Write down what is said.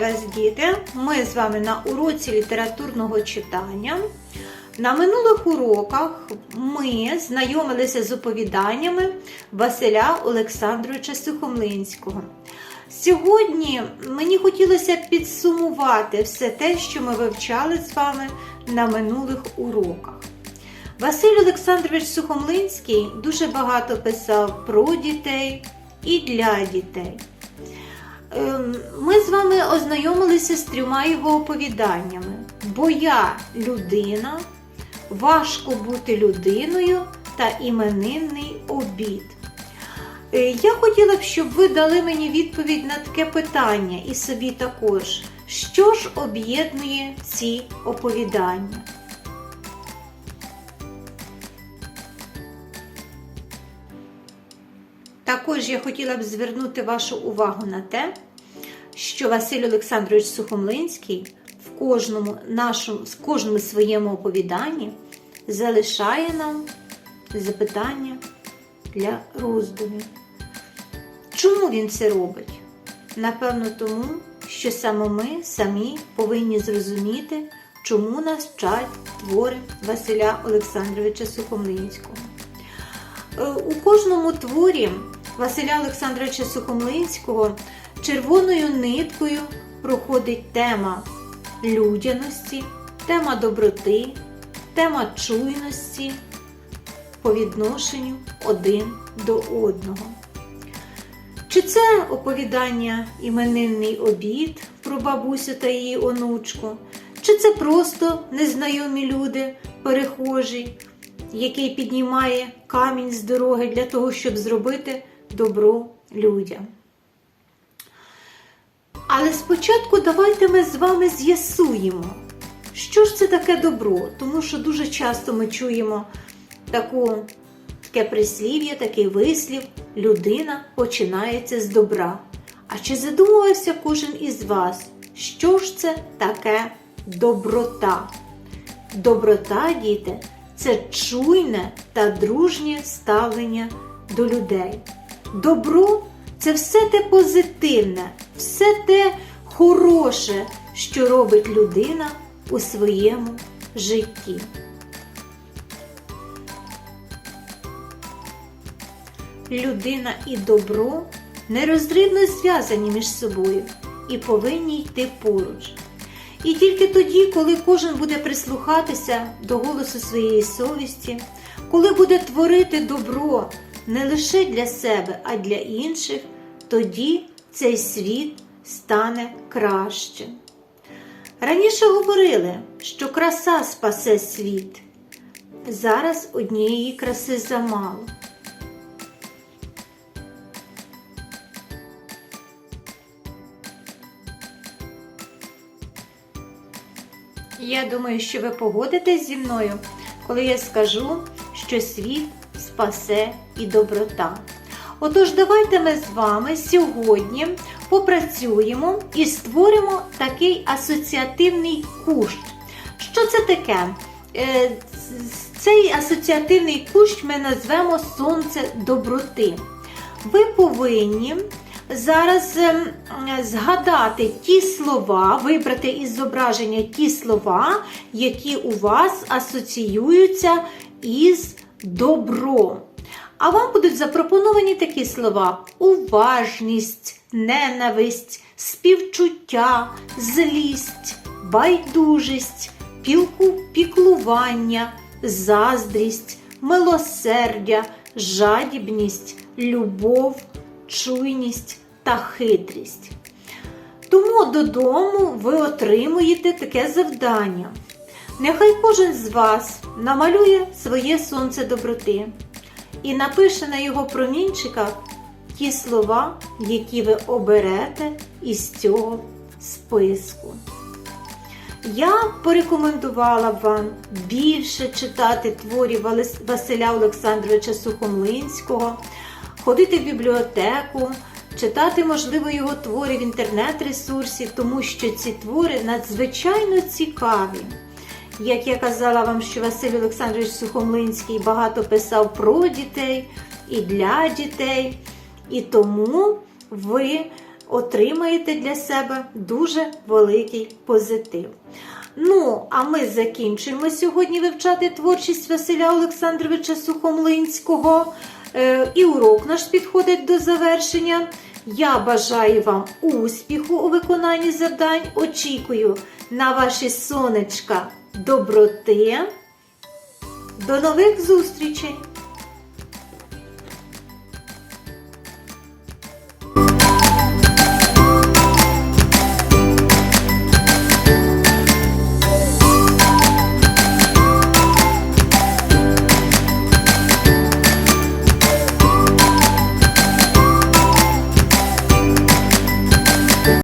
Вас, діти! Ми з вами на уроці літературного читання. На минулих уроках ми знайомилися з оповіданнями Василя Олександровича Сухомлинського. Сьогодні мені хотілося підсумувати все те, що ми вивчали з вами на минулих уроках. Василь Олександрович Сухомлинський дуже багато писав про дітей і для дітей. Ем, Ми з вами ознайомилися з трьома його оповіданнями. Бо я людина, важко бути людиною та іменинний обід. Е, Я хотіла б, щоб ви дали мені відповідь на таке питання і собі також. Що ж об'єднує ці оповідання? Також я хотіла б звернути вашу увагу на те, що Василь Олександрович Сухомлинський в кожному нашому, в кожному своєму оповіданні залишає нам запитання для роздумів. Чому він це робить? Напевно, тому, що саме ми самі повинні зрозуміти, чому нас вчать твори Василя Олександровича Сухомлинського. Е, У кожному творі Василя Олександровича Сухомлинського червоною ниткою проходить тема людяності, тема доброти, тема чуйності по відношенню один до одного. Чи це оповідання іменинний обід про бабусю та її онучку, чи це просто незнайомі люди, перехожі, який піднімає камінь з дороги для того, щоб зробити добро людям. Але спочатку давайте ми з вами з'ясуємо, що ж це таке добро, тому що дуже часто ми чуємо таку, таке прислів'я, такий вислів, людина починається з добра. А чи задумувався кожен із вас, що ж це таке доброта? Доброта, діти, це чуйне та дружнє ставлення до людей. Добро це все те позитивне, все те хороше, що робить людина у своєму житті. Людина і добро нерозривно зв'язані між собою і повинні йти поруч. І тільки тоді, коли кожен буде прислухатися до голосу своєї совісті, коли буде творити добро не лише для себе, а для інших, тоді цей світ стане кращим. Раніше говорили, що краса спасе світ. Зараз однієї краси замало. Я думаю, що ви погодитесь зі мною, коли я скажу, що світ спасе і доброта. Отож, давайте ми з вами сьогодні попрацюємо і створимо такий асоціативний кущ. Що це таке? Е, Цей асоціативний кущ ми назвемо Сонце доброти. Ви повинні зараз ем, згадати ті слова, вибрати із зображення ті слова, які у вас асоціюються із добром. А вам будуть запропоновані такі слова: уважність, ненависть, співчуття, злість, байдужість, пілку, піклування, заздрість, милосердя, жадібність, любов, чуйність та хитрість. Тому додому ви отримуєте таке завдання. Нехай кожен з вас намалює своє сонце доброти і напише на його промінчиках ті слова, які ви оберете із цього списку. Я порекомендувала вам більше читати творів Василя Олександровича Сухомлинського, ходити в бібліотеку, читати, можливо, його твори в інтернет-ресурсі, тому що ці твори надзвичайно цікаві. Як я казала вам, що Василь Олександрович Сухомлинський багато писав про дітей і для дітей, і тому ви отримаєте для себе дуже великий позитив. Ну, а ми закінчуємо сьогодні вивчати творчість Василя Олександровича Сухомлинського. Е, І урок наш підходить до завершення. Я бажаю вам успіху у виконанні завдань. Очікую на ваші сонечка доброти. До нових зустрічей!